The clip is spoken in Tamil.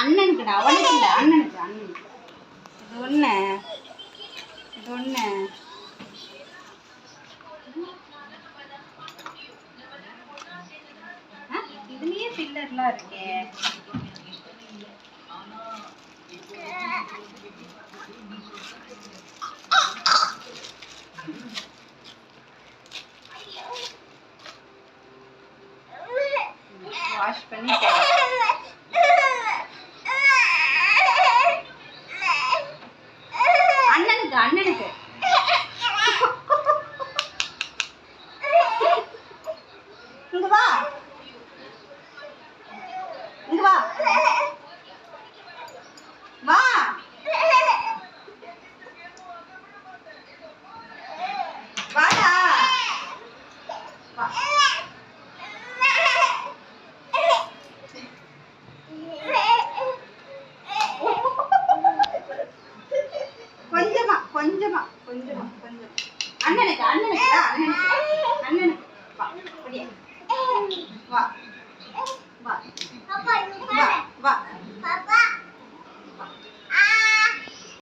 அண்ணனுக்குடா அவனுக்கு இல்லை அண்ணனுக்கு அண்ணனுக்கு. இது ஒன்று இது ஒன்று இதுலயே பில்லர்லாம் இருக்கே. வாஷ் பண்ணி கொஞ்சமா கொஞ்சமா கொஞ்சம். அண்ணனுக்கு அண்ணனுக்கு அண்ணனுக்கு அண்ணனுக்கு வா அப்படியே. வா வா வா வா.